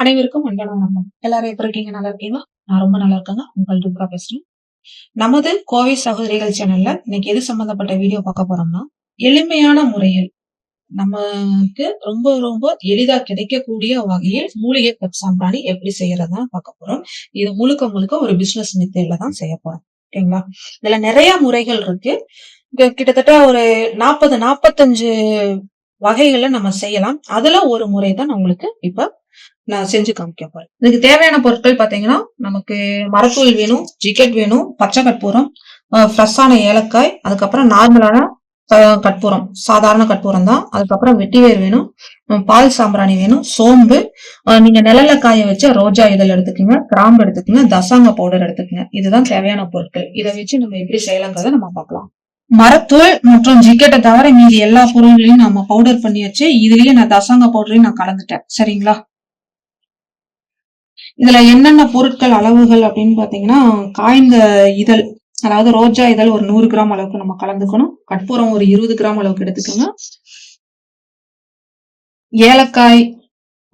அனைவருக்கும் அன்பான வணக்கம். எல்லாரும் எப்படி இருக்கீங்க? நல்லா இருக்கீங்களா? நான் ரொம்ப நல்லா இருக்கேங்க. உங்கள் துர்கா பேசுறேன். நமது கோவை சகோதரிகள் சேனல்ல இன்னைக்கு எது சம்பந்தப்பட்ட வீடியோ பார்க்க போறோம்னா எளிமையான முறையில் நமக்கு ரொம்ப ரொம்ப எளிதா கிடைக்கக்கூடிய வகையில் மூலிகை சாம்பிராணி எப்படி செய்யறதா பார்க்க போறோம். இது முழுக்க முழுக்க ஒரு பிசினஸ் மெத்தேட்ல தான் செய்ய போறோம். ஓகேங்களா? இதுல நிறைய முறைகள் இருக்கு. கிட்டத்தட்ட ஒரு நாற்பது நாற்பத்தஞ்சு வகைகளை நம்ம செய்யலாம். அதுல ஒரு முறை தான் உங்களுக்கு இப்ப நான் செஞ்சு காமிக்க போறேன். இதுக்கு தேவையான பொருட்கள் பாத்தீங்கன்னா நமக்கு மரத்தூள் வேணும் ஜிக்கெட் வேணும் பச்சை கற்பூரம் ஃப்ரெஷ்ஷான ஏலக்காய் அதுக்கப்புறம் நார்மலான கற்பூரம் சாதாரண கற்பூரம் தான். அதுக்கப்புறம் வெட்டிவேர் வேணும் பால் சாம்பிராணி வேணும் சோம்பு நீங்க நிழல்ல காய வச்ச ரோஜா இதழ் எடுத்துக்கோங்க கிராம்பு எடுத்துக்கோங்க தசாங்க பவுடர் எடுத்துக்கோங்க. இதுதான் தேவையான பொருட்கள். இதை வச்சு நம்ம எப்படி செய்யலாங்கிறத நம்ம பார்க்கலாம். மரத்தூள் மற்றும் ஜிக்கெட்டை தவிர மீதி எல்லா பொருள்களையும் நம்ம பவுடர் பண்ணி வச்சு இதுலயே நான் தசாங்க பவுடரையும் நான் கலந்துட்டேன். சரிங்களா? இதுல என்னென்ன பொருட்கள் அளவுகள் அப்படின்னு பாத்தீங்கன்னா காய்ந்த இதழ் அதாவது ரோஜா இதழ் ஒரு நூறு கிராம் அளவுக்கு நம்ம கலந்துக்கணும். கற்பூரம் ஒரு இருபது கிராம் அளவுக்கு எடுத்துக்கோங்க. ஏலக்காய்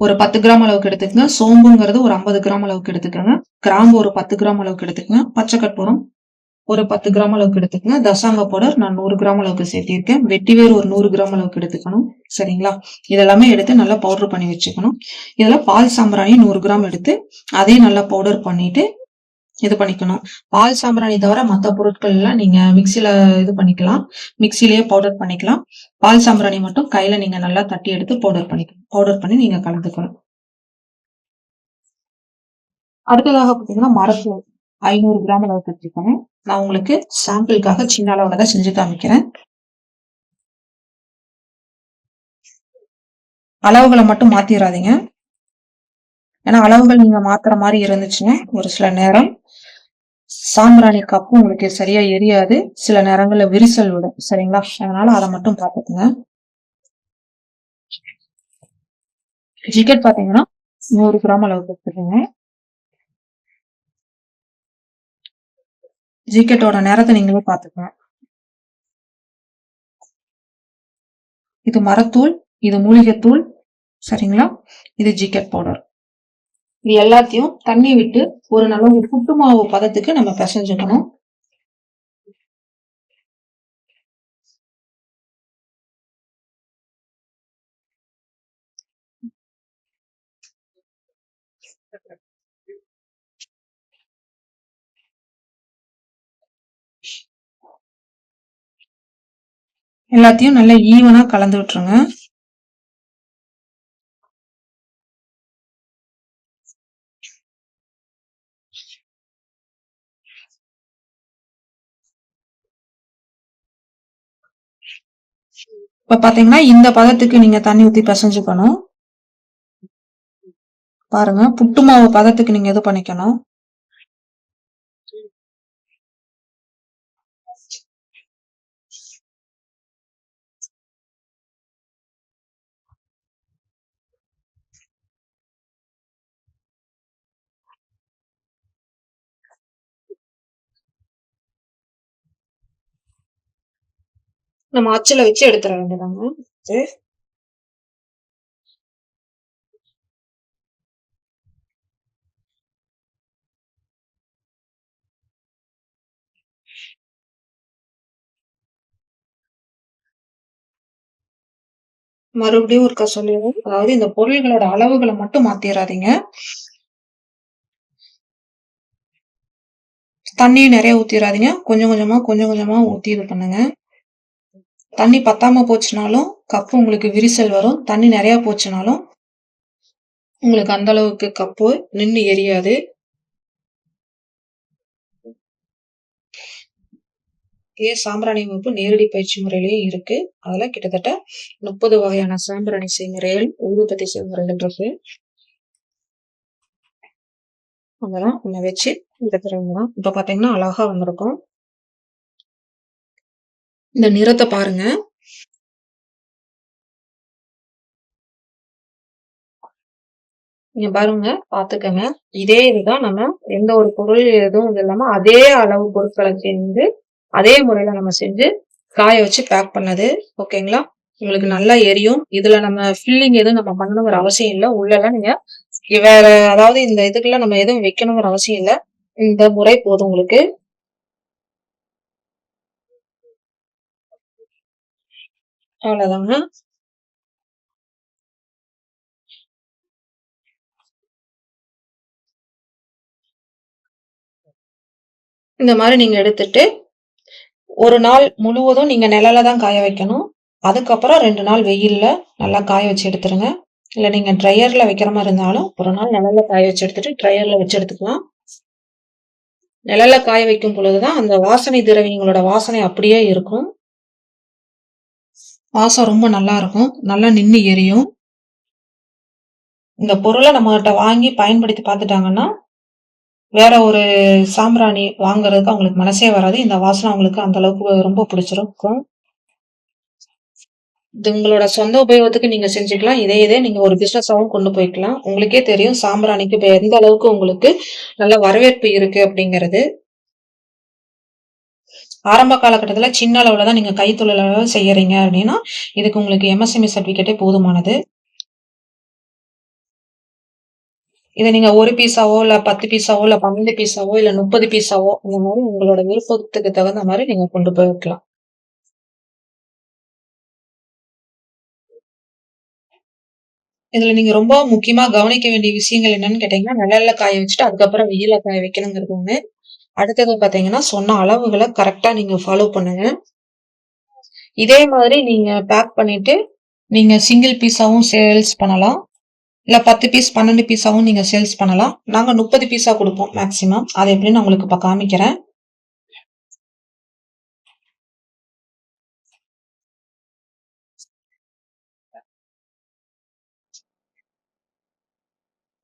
ஒரு பத்து கிராம் அளவுக்கு எடுத்துக்கோங்க. சோம்புங்கிறது ஒரு ஐம்பது கிராம் அளவுக்கு எடுத்துக்கோங்க. கிராம்பு ஒரு பத்து கிராம் அளவுக்கு எடுத்துக்கோங்க. பச்சை கற்பூரம் ஒரு பத்து கிராம் அளவுக்கு எடுத்துக்கங்க. தசாங்க பவுடர் நான் நூறு கிராம் அளவுக்கு சேர்த்திருக்கேன். வெட்டிவேர் ஒரு நூறு கிராம் அளவுக்கு எடுத்துக்கணும். சரிங்களா? இதெல்லாமே எடுத்து நல்லா பவுடர் பண்ணி வச்சுக்கணும். இதில் பால் சாம்பிராணி நூறு கிராம் எடுத்து அதையும் நல்லா பவுடர் பண்ணிட்டு இது பண்ணிக்கணும். பால் சாம்பிராணி தவிர மற்ற பொருட்கள் எல்லாம் நீங்க மிக்சியில இது பண்ணிக்கலாம். மிக்சிலேயே பவுடர் பண்ணிக்கலாம். பால் சாம்பிராணி மட்டும் கையில நீங்க நல்லா தட்டி எடுத்து பவுடர் பண்ணிக்கணும் பவுடர் பண்ணி நீங்க கலந்துக்கணும். அடுத்ததாக பார்த்தீங்கன்னா மரத்தூள் ஐநூறு கிராம் அளவுக்கு எடுத்துக்கணும் நான் உங்களுக்கு சாம்பிளுக்காக சின்ன அளவுல தான் செஞ்சு காமிக்கிறேன். அளவுகளை மட்டும் மாற்றிடாதீங்க ஏன்னா அளவுகள் நீங்க மாத்துற மாதிரி இருந்துச்சுன்னா ஒரு சில நேரம் சாம்பிராணி கப்பு உங்களுக்கு சரியா எரியாது. சில நேரங்கள்ல விரிசல் விடும். சரிங்களா? அதனால அதை மட்டும் பார்த்துக்குங்க. ஜிக்கெட் பாத்தீங்கன்னா நூறு கிராம் அளவுக்கு எடுத்துக்கோங்க ஜிக்கெட்டோட நேரத்தை நீங்களே பார்த்துக்கலாம். இது மரத்தூள் இது மூலிகைத்தூள் சரிங்களா? இது ஜிக்கெட் பவுடர். இது எல்லாத்தையும் தண்ணி விட்டு ஒரு நல்ல ஒரு புட்டு மாவு பதத்துக்கு நம்ம பிசைஞ்சுக்கணும். எல்லாத்தையும் நல்லா ஈவனாக கலந்து விட்டுருங்க. இப்ப பாத்தீங்கன்னா இந்த பதத்துக்கு நீங்க தண்ணி ஊத்தி பிசைஞ்சுக்கணும் பாருங்க புட்டு மாவு பதத்துக்கு நீங்க இது பண்ணிக்கணும்? நம்ம அச்சுல வச்சு எடுத்துட வேண்டியதாங்க. மறுபடியும் ஒருக்கா சொல்லிடுவோம். அதாவது இந்த பொருள்களோட அளவுகளை மட்டும் மாத்திராதீங்க. தண்ணியும் நிறைய ஊத்திராதீங்க. கொஞ்சம் கொஞ்சமா கொஞ்சம் கொஞ்சமா ஊத்தி இது பண்ணுங்க. தண்ணி பத்தாம போச்சுனாலும் கப்பு உங்களுக்கு விரிசல் வரும். தண்ணி நிறைய போச்சுனாலும் உங்களுக்கு அந்த அளவுக்கு கப்பு நின்று எரியாது. இதே சாம்பிராணி வகுப்பு நேரடி பயிற்சி முறையிலையும் இருக்கு. அதுல கிட்டத்தட்ட முப்பது வகையான சாம்பிராணி செய்முறைகள் ஊதுபத்தி செய்முறைகள் இருக்கு. அதெல்லாம் நம்ம வச்சு எடுத்துருங்க இப்ப பாத்தீங்கன்னா அழகா வந்திருக்கும். இந்த நிறத்தை பாருங்க. நீங்க பாருங்க பாத்துக்கங்க. இதே இதுதான் நம்ம எந்த ஒரு பொருள் எதுவும் இது இல்லாம அதே அளவு பொருட்களை செஞ்சு அதே முறையில நம்ம செஞ்சு காய வச்சு பேக் பண்ணது. ஓகேங்களா உங்களுக்கு நல்லா எரியும். இதுல நம்ம ஃபில்லிங் எதுவும் நம்ம பண்ணணுங்கிற அவசியம் இல்லை. உள்ளெல்லாம் நீங்க வேற அதாவது இந்த இதுக்குள்ள நம்ம எதுவும் வைக்கணுங்கிற அவசியம் இல்ல. இந்த முறை போதும் உங்களுக்கு. அவ்வளோதாங்க இந்த மாதிரி நீங்க எடுத்துட்டு, ஒரு நாள் முழுவதும் நீங்க நிழல தான் காய வைக்கணும். அதுக்கப்புறம் ரெண்டு நாள் வெயில்ல நல்லா காய வச்சு எடுத்துருங்க. இல்ல நீங்க ட்ரையர்ல வைக்கிற மாதிரி இருந்தாலும், ஒரு நாள் நிழல காய வச்சு எடுத்துட்டு, ட்ரையர்ல வச்சு எடுத்துக்கலாம். நிழல காய வைக்கும் பொழுது தான் அந்த வாசனை திரவியங்களோட வாசனை அப்படியே இருக்கும். வாசம் ரொம்ப நல்லா இருக்கும். நல்லா நின்று எரியும். இந்த பொருளை நம்மகிட்ட வாங்கி பயன்படுத்தி பார்த்துட்டாங்கன்னா, வேற ஒரு சாம்பிராணி வாங்குறதுக்கு அவங்களுக்கு மனசே வராது. இந்த வாசனை அவங்களுக்கு அந்த அளவுக்கு ரொம்ப பிடிச்சிருக்கும். இது உங்களோட சொந்த உபயோகத்துக்கு நீங்க செஞ்சுக்கலாம். இதே இதே நீங்க ஒரு பிசினஸாவும் கொண்டு போய்க்கலாம். உங்களுக்கே தெரியும் சாம்பிராணிக்கு எந்த அளவுக்கு உங்களுக்கு நல்ல வரவேற்பு இருக்கு அப்படிங்கிறது. ஆரம்ப காலகட்டத்தில் சின்ன அளவில் தான் நீங்கள் கைத்தொழில் அளவு அப்படின்னா, இதுக்கு உங்களுக்கு எம்எஸ்எம்இ சர்டிஃபிகேட்டே போதுமானது. இதை நீங்கள் ஒரு பீஸாவோ, இல்லை பத்து பீஸாவோ, இல்லை பன்னெண்டு பீஸாவோ, இல்லை முப்பது பீஸாவோ இந்த மாதிரி உங்களோட விருப்பத்துக்கு தகுந்த மாதிரி நீங்கள் கொண்டு போய்க்கலாம். இதுல நீங்க ரொம்ப முக்கியமா கவனிக்க வேண்டிய விஷயங்கள் என்னன்னு கேட்டீங்கன்னா, நிழல்ல காய வச்சுட்டு அதுக்கப்புறம் வெயிலில் காய வைக்கணுங்கிறது ஒண்ணு. அடுத்தது பார்த்தீங்கன்னா, சொன்ன அளவுகளை கரெக்டாக நீங்கள் ஃபாலோ பண்ணுங்க. இதே மாதிரி நீங்கள் பேக் பண்ணிட்டு, நீங்கள் சிங்கிள் பீஸாகவும் சேல்ஸ் பண்ணலாம். இல்லை பத்து பீஸ், பன்னெண்டு பீஸாகவும் நீங்கள் சேல்ஸ் பண்ணலாம். நாங்கள் முப்பது பீஸாக கொடுப்போம் மேக்ஸிமம். அது எப்படின்னு நான் உங்களுக்கு இப்போ காமிக்கிறேன்.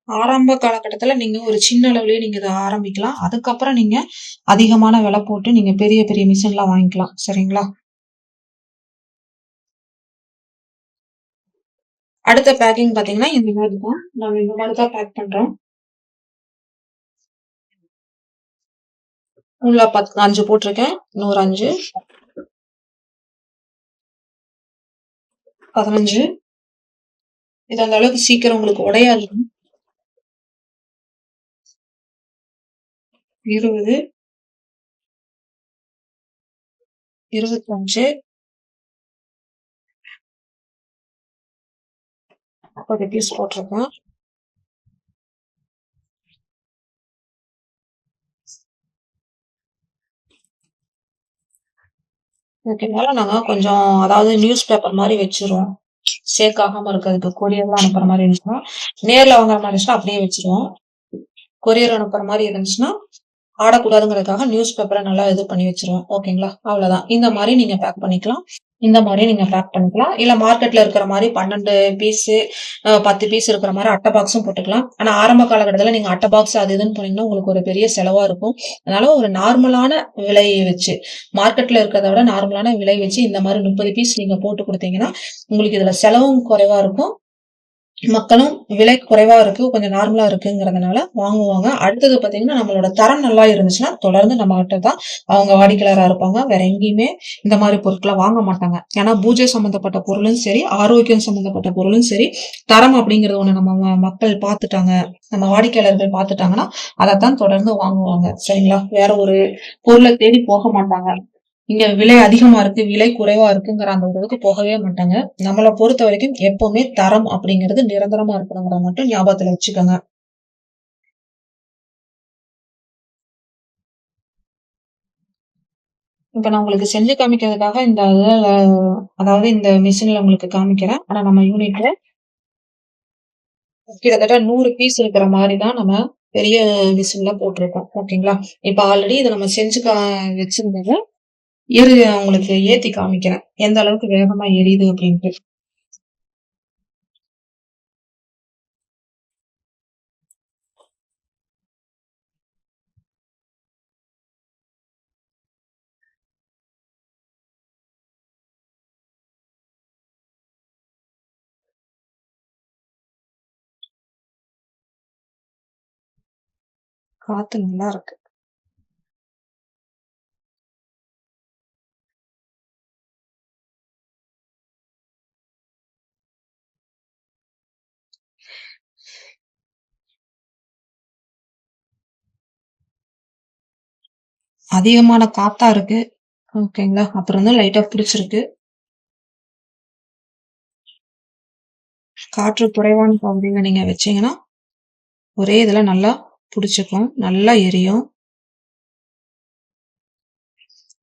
ஆரம்ப காலகட்டத்தில் நீங்கள் ஒரு சின்ன அளவுலேயே நீங்கள் இதை ஆரம்பிக்கலாம். அதுக்கப்புறம் நீங்கள் அதிகமான விலை போட்டு நீங்கள் பெரிய, பெரிய மிஷின்லாம் வாங்கிக்கலாம். சரிங்களா? அடுத்த பேக்கிங் பார்த்தீங்கன்னா, இந்த மாதிரி தான். நம்ம இந்த மாதிரி தான் பேக் பண்ணுறோம் உள்ள பத் அஞ்சு போட்டிருக்கேன். நூறு அஞ்சு பதினஞ்சு இது அந்த அளவுக்கு சீக்கிரம் உங்களுக்கு உடையாது. 20 25 30 பீஸ் போட்டிருக்கேன். இதுக்கு மேல நாங்கள் கொஞ்சம் அதாவது நியூஸ் பேப்பர் மாதிரி வச்சிருவோம். சேக் ஆகாம இருக்கிறதுக்கு கொரியர்லாம் அனுப்புற மாதிரி இருந்துச்சுன்னா, நேர்ல வாங்குற மாதிரி இருந்துச்சுன்னா அப்படியே வச்சிருவோம். கொரியர் அனுப்புற மாதிரி இருந்துச்சுன்னா, ஆடக்கூடாதுங்கிறதுக்காக நியூஸ் பேப்பரை நல்லா இது பண்ணி வச்சிருவோம் ஓகேங்களா? அவ்வளோதான். இந்த மாதிரி நீங்க பேக் பண்ணிக்கலாம். இந்த மாதிரி நீங்க பேக் பண்ணிக்கலாம். இல்ல மார்க்கெட்ல இருக்கிற மாதிரி பன்னெண்டு பீஸு, பத்து பீஸ் இருக்கிற மாதிரி அட்டை பாக்ஸும் போட்டுக்கலாம். ஆனா ஆரம்ப காலகட்டத்தில் நீங்க அட்டை பாக்ஸ் அது இதுன்னு போனீங்கன்னா, உங்களுக்கு ஒரு பெரிய செலவா இருக்கும். அதனால ஒரு நார்மலான விலையை வச்சு, மார்க்கெட்ல இருக்கிறத விட நார்மலான விலை வச்சு இந்த மாதிரி முப்பது பீஸ் நீங்க போட்டு கொடுத்தீங்கன்னா உங்களுக்கு இதுல செலவும் குறைவா இருக்கும். மக்களும் விலை குறைவா இருக்கு, கொஞ்சம் நார்மலா இருக்குங்கிறதுனால வாங்குவாங்க. அடுத்தது பாத்தீங்கன்னா நம்மளோட தரம் நல்லா இருந்துச்சுன்னா, தொடர்ந்து நம்மகிட்ட தான் அவங்க வாடிக்கையாளரா இருப்பாங்க. வேற எங்கேயுமே இந்த மாதிரி பொருட்களை வாங்க மாட்டாங்க. ஏன்னா பூஜை சம்மந்தப்பட்ட பொருளும் சரி, ஆரோக்கியம் சம்மந்தப்பட்ட பொருளும் சரி, தரம் அப்படிங்கிறது ஒண்ணு நம்ம மக்கள் பார்த்துட்டாங்க. நம்ம வாடிக்கையாளர்கள் பார்த்துட்டாங்கன்னா, அதத்தான் தொடர்ந்து வாங்குவாங்க. சரிங்களா? வேற ஒரு பொருளை தேடி போக மாட்டாங்க. இங்க விலை அதிகமா இருக்கு, விலை குறைவா இருக்குங்கிற அந்த ஒரு இதுக்கு போகவே மாட்டாங்க. பொறுத்த வரைக்கும் எப்பவுமே தரம் அப்படிங்கிறது நிரந்தரமா இருக்கணுங்கிறத மட்டும் ஞாபகத்துல வச்சுக்கோங்க. இப்ப நான் உங்களுக்கு செஞ்சு காமிக்கிறதுக்காக இந்த அதாவது இந்த மிஷின்ல உங்களுக்கு காமிக்கிறேன். ஆனா நம்ம யூனிட்ல கிட்டத்தட்ட நூறு பீஸ் இருக்கிற மாதிரி தான் நம்ம பெரிய மிஷின்ல போட்டிருக்கோம். ஓகேங்களா? இப்ப ஆல்ரெடி இதை நம்ம செஞ்சு கா வச்சிருந்தது எரி உங்களுக்கு ஏத்தி காமிக்கிறேன். எந்த அளவுக்கு வேகமா எரியுது அப்படின்ட்டு. காத்து நல்லா இருக்கு. அதிகமான காத்தா இருக்கு. ஓகேங்களா. அப்புறம் வந்து லைட்டா பிடிச்சிருக்கு காற்று குறைவான பகுதியில நீங்க வச்சீங்கன்னா, ஒரே இதுல நல்லா பிடிச்சிக்கும் நல்லா எரியும்.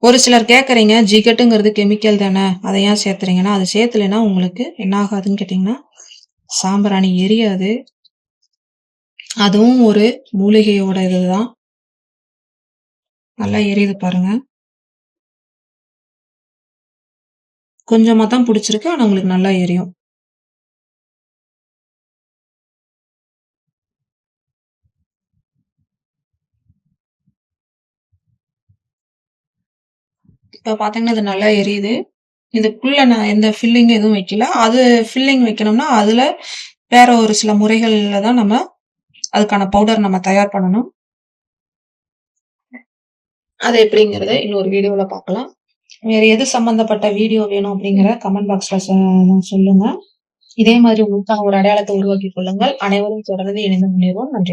ஒரு சிலர் கேட்கறீங்க, ஜிகெட்டுங்கிறது கெமிக்கல் தானே, அதை ஏன் சேர்த்துறீங்கன்னா, அது சேர்த்தலைன்னா உங்களுக்கு என்ன ஆகாதுன்னு கேட்டீங்கன்னா, சாம்பிராணி எரியாது. அதுவும் ஒரு மூலிகையோட இதுதான். நல்லா எரியுது பாருங்க. கொஞ்சமா தான் புடிச்சிருக்கு. ஆனா உங்களுக்கு நல்லா எரியும். இப்ப பார்த்தீங்கன்னா, இது நல்லா எரியுது. இதுக்குள்ள நான் எந்த ஃபில்லிங் எதுவும் வைக்கல. அது ஃபில்லிங் வைக்கணும்னா, அதுல வேற ஒரு சில முறைகள்ல தான் நம்ம அதுக்கான பவுடர் நம்ம தயார் பண்ணணும். அது எப்படிங்கிறத இன்னொரு வீடியோல பார்க்கலாம். வேற எது சம்பந்தப்பட்ட வீடியோ வேணும் அப்படிங்கிற கமெண்ட் பாக்ஸ்ல சொல்லுங்கள் சொல்லுங்க. இதே மாதிரி உங்களுக்கான ஒரு அடையாளத்தை உருவாக்கி கொள்ளுங்கள். அனைவரும் தொடர்ந்து இணைந்து முன்னேறுவோம். நன்றி.